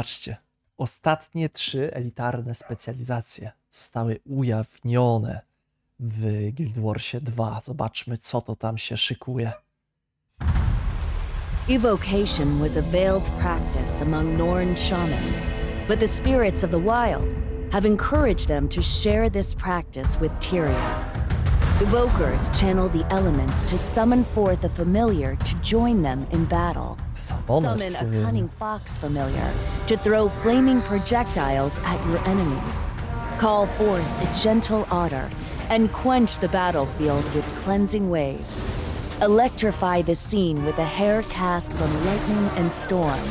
Patrzcie, ostatnie trzy elitarne specjalizacje zostały ujawnione w Guild Warsie 2. Zobaczmy, co to tam się szykuje. Evocation was a veiled practice among Norn shamans, but the spirits of the wild have encouraged them to share this practice with Tyria. Evokers channel the elements to summon forth a familiar to join them in battle. Samoner, Summon a cunning fox familiar to throw flaming projectiles at your enemies. Call forth a gentle otter and quench the battlefield with cleansing waves. Electrify the scene with a hair cast from lightning and storm.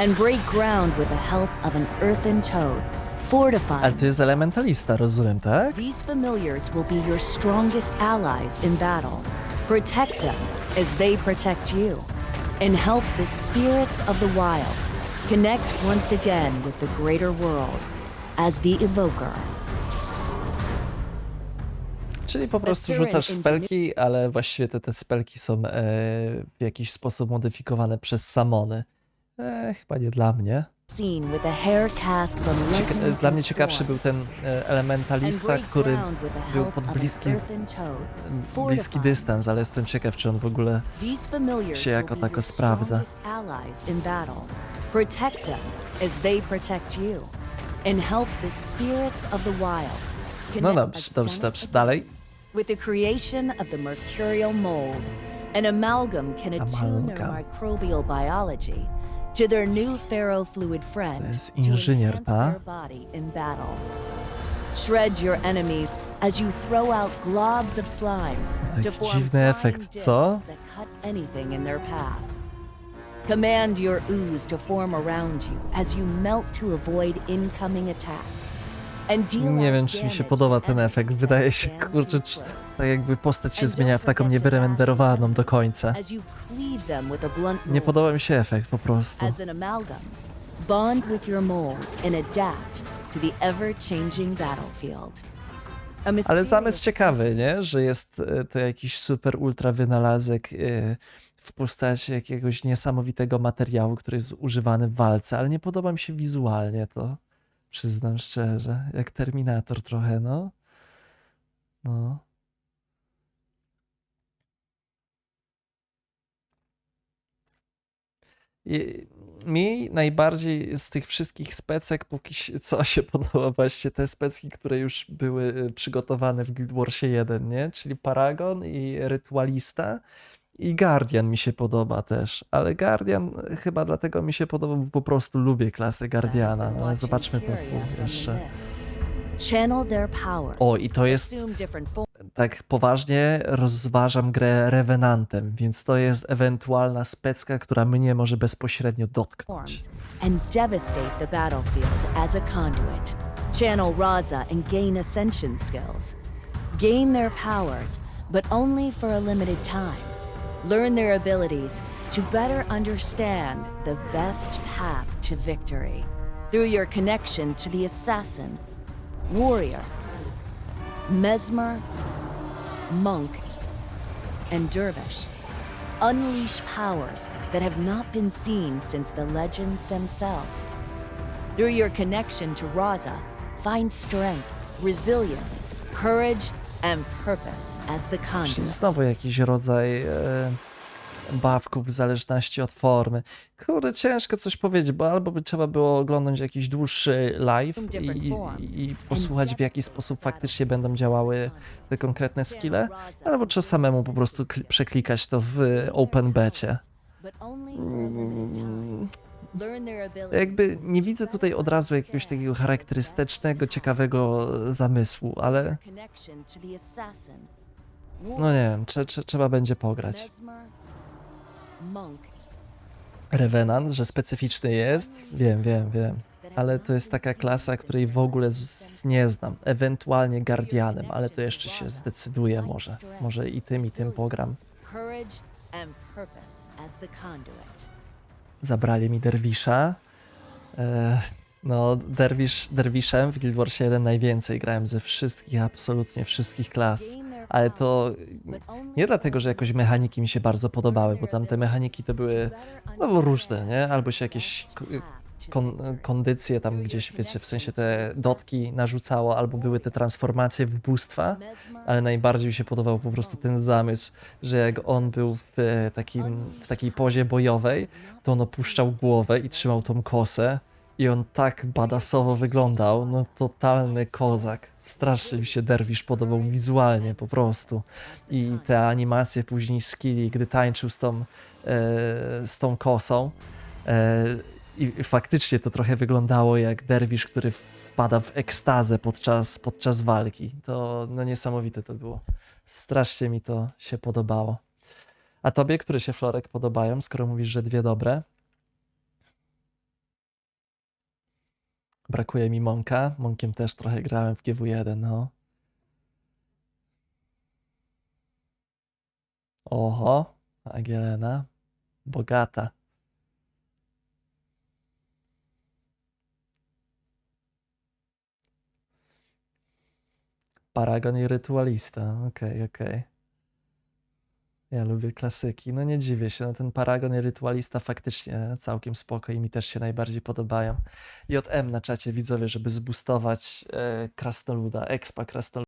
And break ground with the help of an earthen toad, Ale fortifying to jest elementalista, rozumiem, tak? these familiars will be your strongest allies in battle. Protect them as they protect you, and help the spirits of the wild connect once again with the greater world as the evoker. Czyli po prostu rzucasz spelki, ale właściwie te, te spelki są e, w jakiś sposób modyfikowane przez samony. E, chyba nie dla mnie. Cieka- dla mnie ciekawszy był ten e, elementalista, który był pod bliski, bliski dystans, ale jestem ciekaw, czy on w ogóle się jako tako sprawdza. strongest allies in battle. Protect them as they protect you, and help the spirits of the wild. No dobrze, dobrze, dobrze. Dalej. With the creation of the mercurial mold, an amalgam can attune their Amalgam. microbial biology to their new ferrofluid friend To jest to inżynier, enhance ta? their body in battle. Shred your enemies as you throw out globs of slime to Jaki form dziwny efekt, co? discs that cut anything in their path. Command your ooze to form around you as you melt to avoid incoming attacks. Nie wiem, czy mi się podoba ten efekt. Wydaje się, kurczę, tak jakby postać się zmienia w taką niewyrenderowaną do końca. Nie podoba mi się efekt po prostu. Bond with your mold and adapt to the ever-changing battlefield. Ale zamysł ciekawy, nie? Że jest e, to jakiś super ultra wynalazek e, w postaci jakiegoś niesamowitego materiału, który jest używany w walce, ale nie podoba mi się wizualnie to. Przyznam szczerze. Jak Terminator trochę, no. No. I mi najbardziej z tych wszystkich specek, póki co się podoba właśnie te specki, które już były y, przygotowane w Guild Warsie 1, nie? Czyli Paragon i Rytualista i Guardian mi się podoba też, ale Guardian y, chyba dlatego mi się podoba, bo po prostu lubię klasę Guardiana, no, ale zobaczmy to tu jeszcze. O, i to jest tak poważnie rozważam grę Revenantem, więc to jest ewentualna specka, która mnie może bezpośrednio dotknąć. and devastate the battlefield as a conduit. Channel Raza and gain ascension skills. Gain their powers, but only for a limited time. Learn their abilities to better understand the best path to victory through your connection to the assassin, warrior, mesmer, monk, and dervish. Unleash powers that have not been seen since the legends themselves. Through your connection to Raza, find strength, resilience, courage, and purpose as the Czyli znowu jakiś rodzaj e, bawków w zależności od formy. Kurde, ciężko coś powiedzieć, bo albo by trzeba było oglądać jakiś dłuższy live i, i, i posłuchać w jaki sposób faktycznie będą działały te konkretne skille, albo trzeba samemu po prostu kli- przeklikać to w open becie. But Jakby nie widzę tutaj od razu jakiegoś takiego charakterystycznego, ciekawego zamysłu, ale no nie wiem, trze, trze, trzeba będzie pograć. Revenant, że specyficzny jest, wiem, wiem, wiem. Ale to jest taka klasa, której w ogóle nie znam. Ewentualnie Guardianem, ale to jeszcze się zdecyduje może. Może i tym, i tym pogram. courage, and purpose as the conduit. Zabrali mi Derwisza. E, no, derwisz, Derwiszem w Guild Warsie 1 najwięcej grałem ze wszystkich, absolutnie wszystkich klas. Ale to nie dlatego, że jakoś mechaniki mi się bardzo podobały, bo tam te mechaniki to były no, różne, nie? Albo się jakieś kon, kondycję tam gdzieś, wiecie, w sensie te dotki narzucało, albo były te transformacje w bóstwa, ale najbardziej mi się podobał po prostu ten zamysł, że jak on był w, e, takim, w takiej pozie bojowej, to on opuszczał głowę i trzymał tą kosę i on tak badasowo wyglądał, no totalny kozak. Strasznie mi się Derwisz podobał wizualnie po prostu. I te animacje później skilli, gdy tańczył z tą, e, z tą kosą, e, i faktycznie to trochę wyglądało jak derwisz, który wpada w ekstazę podczas, podczas walki. To no niesamowite to było. Strasznie mi to się podobało. A tobie, które się Florek podobają, skoro mówisz, że dwie dobre? Brakuje mi Monka. Monkiem też trochę grałem w GW1, no. Oho, Agielena. Bogata. Paragon i Rytualista. Okej, okej. Ja lubię klasyki. No nie dziwię się, no ten Paragon i Rytualista faktycznie całkiem spoko i mi też się najbardziej podobają. JM na czacie widzowie, żeby zboostować e, Krasnoluda, expa Krasnoluda.